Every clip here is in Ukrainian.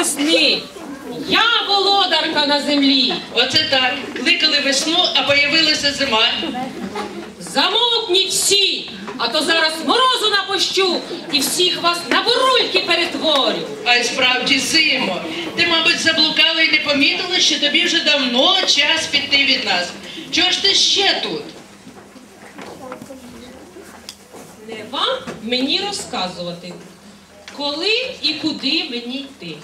весни. Я володарка на землі. Оце так. Кликали весну, а появилася зима. Замовкніть всі, а то зараз морозу напущу і всіх вас на бурульки перетворю. А й справді зимо. Ти, мабуть, заблукала і не помітила, що тобі вже давно час піти від нас. Чого ж ти ще тут? Не вам мені розказувати, коли і куди мені йти.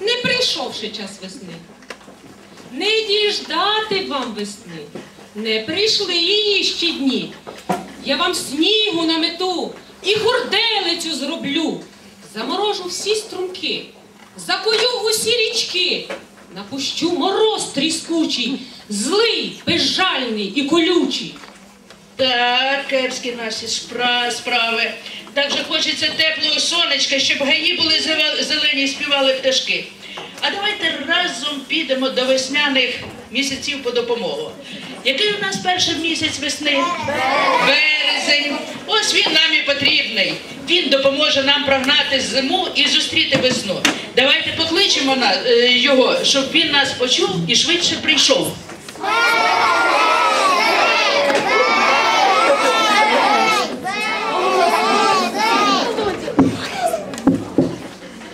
Не прийшовши час весни. Не діждати вам весни. Не прийшли її ще дні. Я вам снігу намету і хурделицю зроблю. Заморожу всі струмки, закую усі річки, напущу мороз тріскучий, злий, безжальний і колючий. Так, кепські наші спра- справи. Так же хочеться теплого сонечка, щоб гаї були зелені і співали пташки. А давайте разом підемо до весняних місяців по допомогу. Який у нас перший місяць весни? Березень. Ось він нам і потрібний. Він допоможе нам прогнати зиму і зустріти весну. Давайте покличемо е, його, щоб він нас почув і швидше прийшов.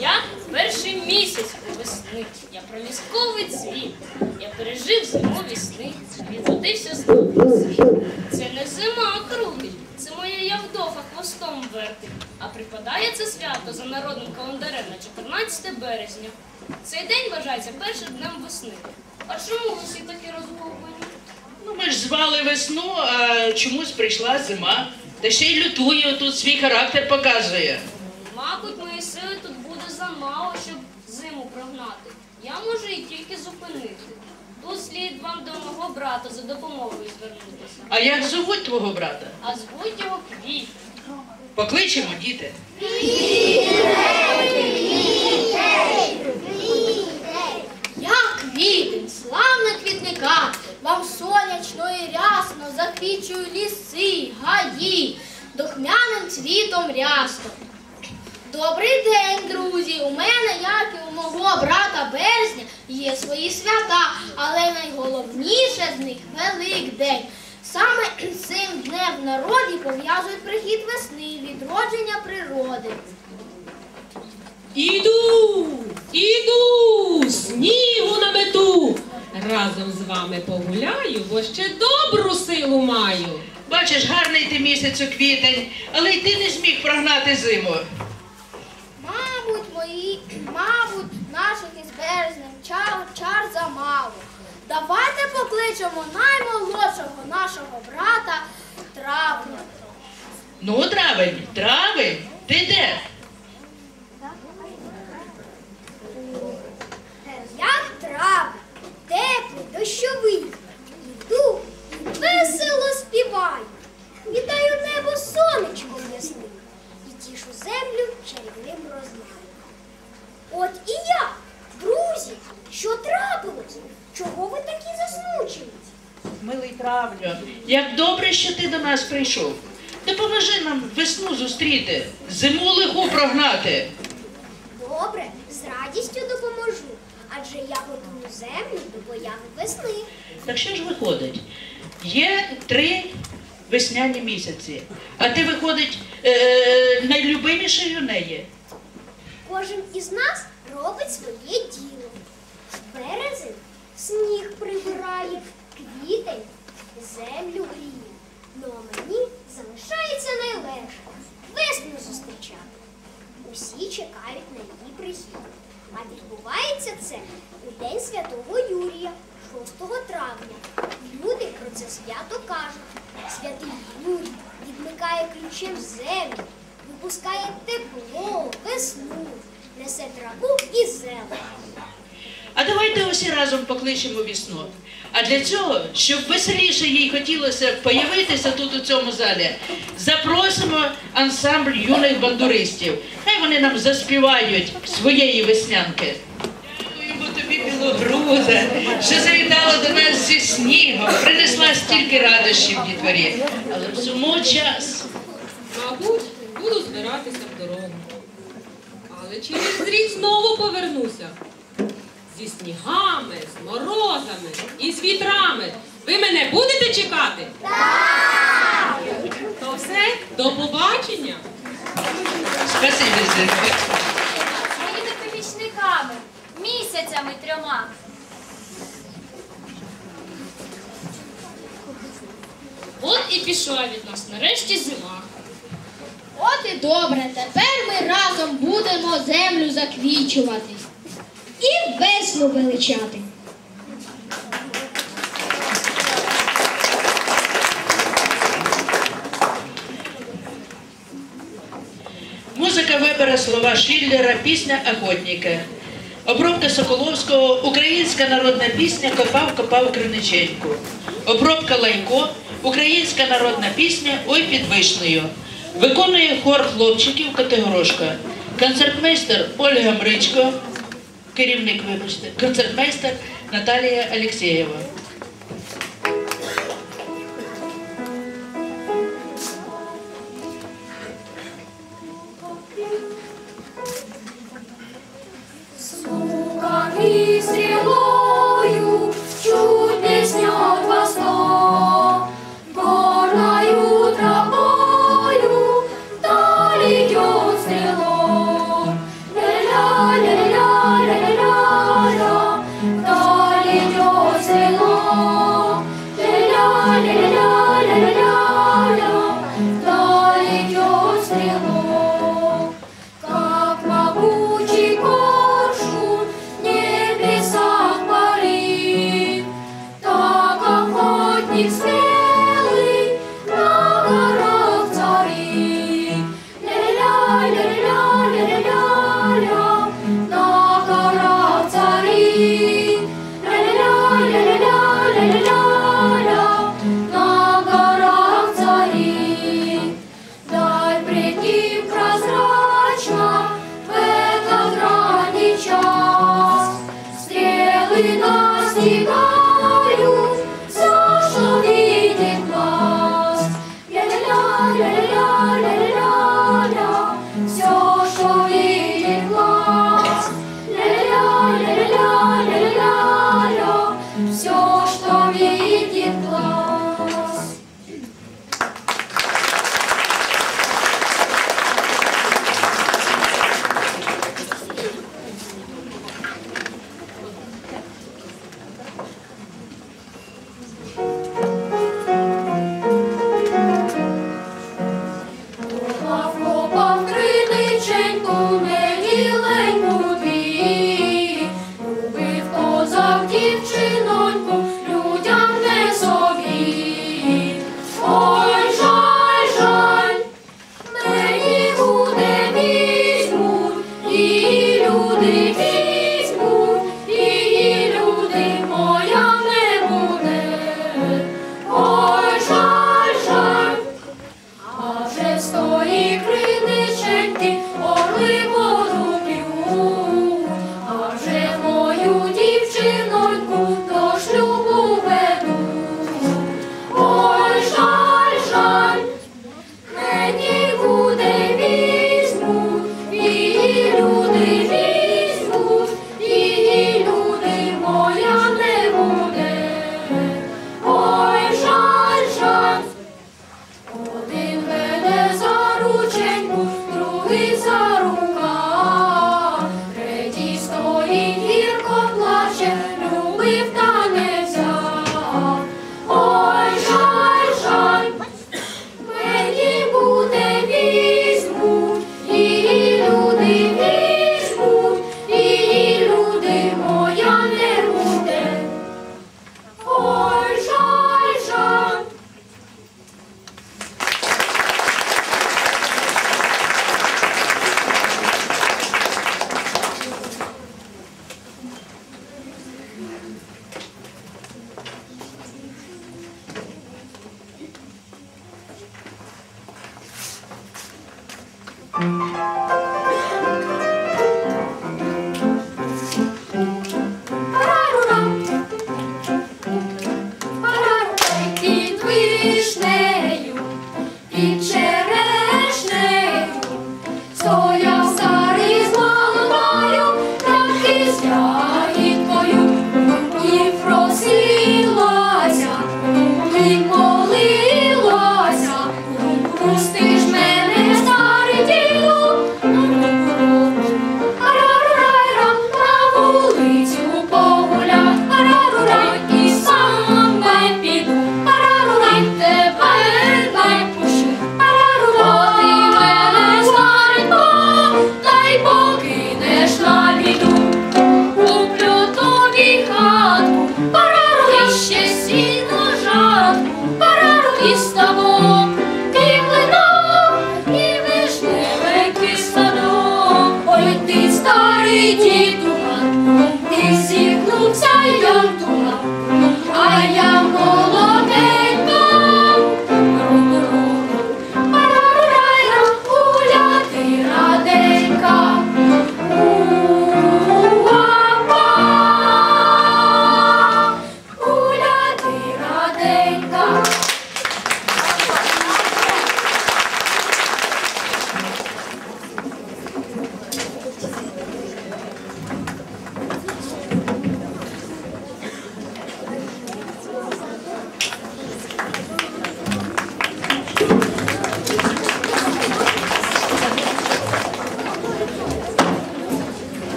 Я перший місяць весни. Я пролісковий цвіт. Я пережив зимові сни. Відродився знову на. Це не зима крутить, це моя Явдоха хвостом вертить. А припадає це свято за народним календарем на 14 березня. Цей день вважається першим днем весни. А чому ви всі такі розгублені? Ну, ми ж звали весну, а чомусь прийшла зима. Та ще й лютує тут свій характер показує. Мабуть, моєї сили тут буде замало, щоб зиму прогнати. Я можу її тільки зупинити. Тут слід вам до мого брата за допомогою звернутися. А як зовуть твого брата? А звуть його Квіт. Покличемо, діти. Я квітень, славна квітника, вам сонячно і рясно заквічую ліси, гаї, духмяним цвітом рясно. Добрий день, друзі! У мене, як і у мого брата Березня, є свої свята, але найголовніше з них Великдень. Саме цим днем в народі пов'язують прихід весни, відродження природи. Іду, іду, снігу намету. Разом з вами погуляю, бо ще добру силу маю. Бачиш, гарний ти місяць у квітень, але й ти не зміг прогнати зиму. Мої, мабуть, наших із березнем чар, чар замало. Давайте покличемо наймолодшого нашого брата Травня. Ну, травень, травень, ти де? Я травень, теплий, дощовий. Іду і весело співаю. Вітаю небо сонечком ясним і тішу землю чарівним розмахом. От і я, друзі, що трапилось? Чого ви такі засмучені? Милий травню, як добре, що ти до нас прийшов. Допоможи нам весну зустріти, зиму лиху прогнати. Добре, з радістю допоможу, адже я готую землю до появи весни. Так що ж виходить? Є три весняні місяці, а ти виходить е, найлюбимішою неї. Кожен із нас робить своє діло. Березень сніг прибирає, квітень землю гріє. Ну а мені залишається найлегше весну зустрічати. Усі чекають на її прихід. А відбувається це у День Святого Юрія, 6 травня. Люди про це свято кажуть. Святий Юрій відмикає ключем землю, випускає тепло, весну, несе траву і зелень. А давайте усі разом покличемо весну. А для цього, щоб веселіше їй хотілося появитися тут у цьому залі, запросимо ансамбль юних бандуристів. Хай вони нам заспівають своєї веснянки. Дякуємо тобі, білогруза, що завітала до нас зі снігом, принесла стільки радощів дітворі. Але всьому час. Мабуть, буду збиратися але через рік знову повернуся. Зі снігами, з морозами і з вітрами. Ви мене будете чекати? Так! То все, до побачення. Спасибі. Своїми помічниками, місяцями трьома. От і пішла від нас нарешті зима. От і добре, тепер ми разом будемо землю заквічувати і весело величати. Музика вибере слова Шиллера, пісня охотника. Обробка Соколовського, українська народна пісня Копав, копав криниченьку. Обробка лайко, українська народна пісня Ой під вишнею. Виконує хор хлопчиків Категорошка, концертмейстер Ольга Мричко, керівник вибачте, концертмейстер Наталія Алєксєєва.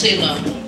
З Кірцино.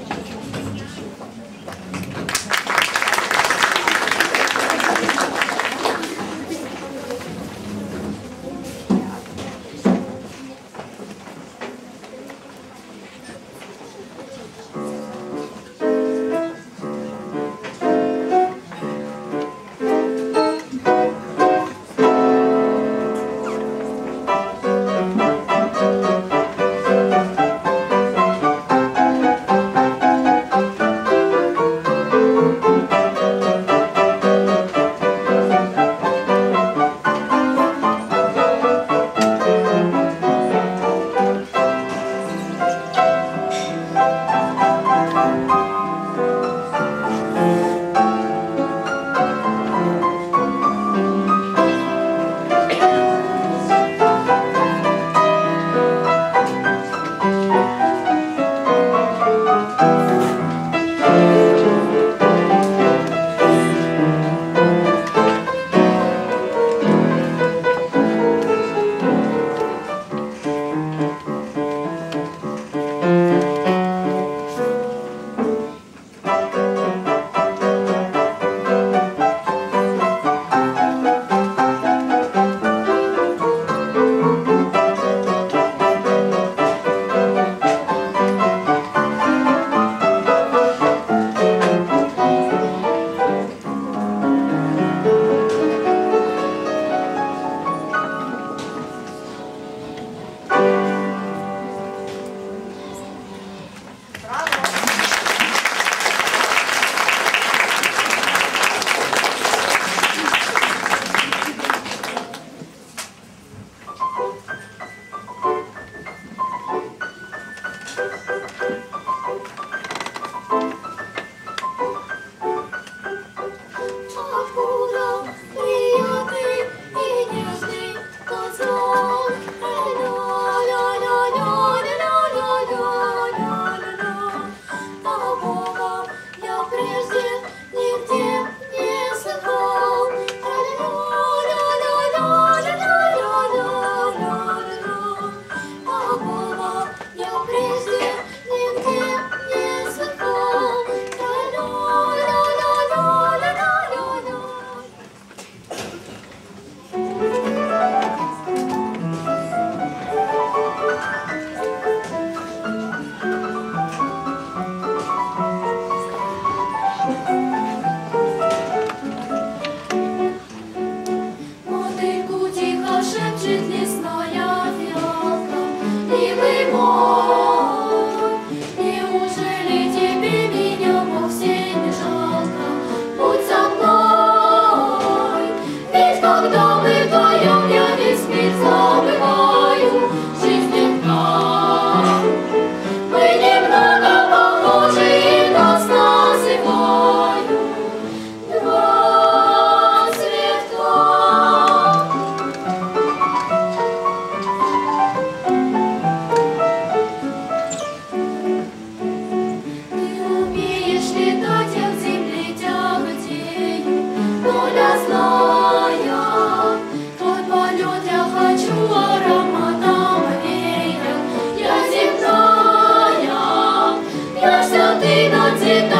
not in the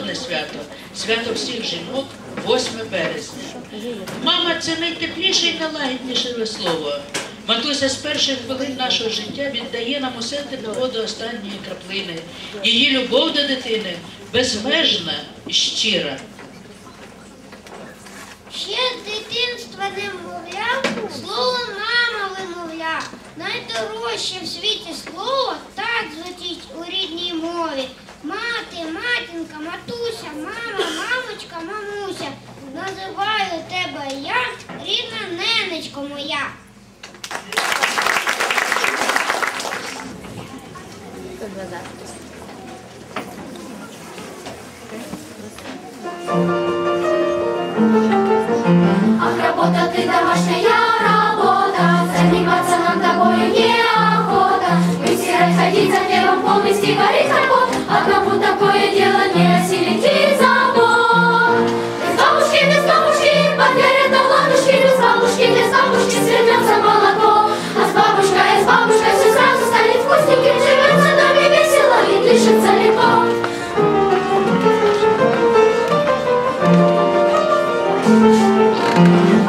радісне свято, свято всіх жінок, 8 березня. Мама це найтепліше і найлагідніше слово. Матуся з перших хвилин нашого життя віддає нам усе тепло до останньої краплини. Її любов до дитини безмежна і щира. Ще з дитинства немовля, слово мама вимовля. Найдорожче в світі слово так звучить у рідній мові. Мати, матінка, матуся, мама, мамочка, мамуся. Називаю тебе я, рідна ненечко моя. Ах, работа ты домашняя работа, заниматься нам тобою неохота. Вытирать, ходить за хлебом, полностью гореть работ, а кому такое дело не осилить и забот. Без бабушки, без бабушки, подгорят на ладушки, без бабушки, без бабушки свернется молоко. А с бабушкой, с бабушкой все сразу станет вкусненьким, живется нами весело и дышится легко.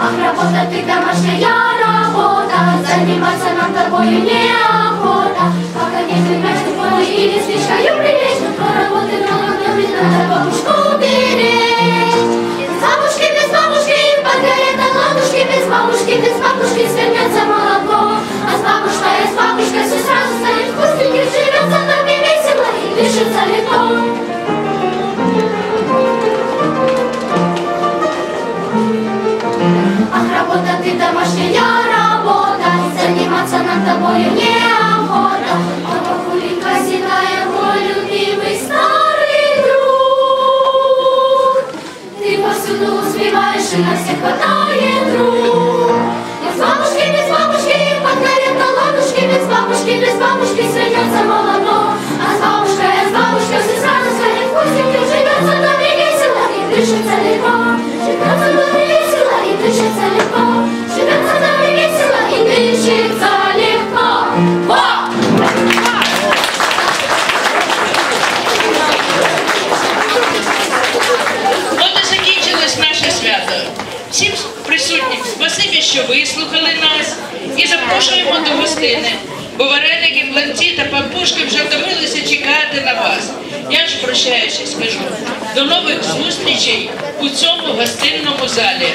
Ах, работа ты домашняя работа, заниматься нам тобою неохота. Пока не ты или слишком прилечь, но работы много, но ведь надо бабушку беречь. Без бабушки, без бабушки, подгорят на ладушки, без бабушки, без бабушки свернется молоко. А с бабушкой, с бабушкой все сразу станет вкусненьким, живется нами весело и дышится легко. Ах, работа ты домашняя работа, заниматься нам тобою неохота. повсюду успеваешь и на всех хватает рук. Без бабушки, без бабушки, подгорят на ладушки, без бабушки, без бабушки свернется молоко. А с бабушкой, а с бабушкой все сразу станет вкусненьким, живется нами весело и дышится легко. Живется нами весело и дышится легко. Живется нами весело и дышится що вислухали нас і запрошуємо до гостини. Бо вареники, млинці та пампушки вже втомилися чекати на вас. Я ж прощаючись скажу до нових зустрічей у цьому гостинному залі.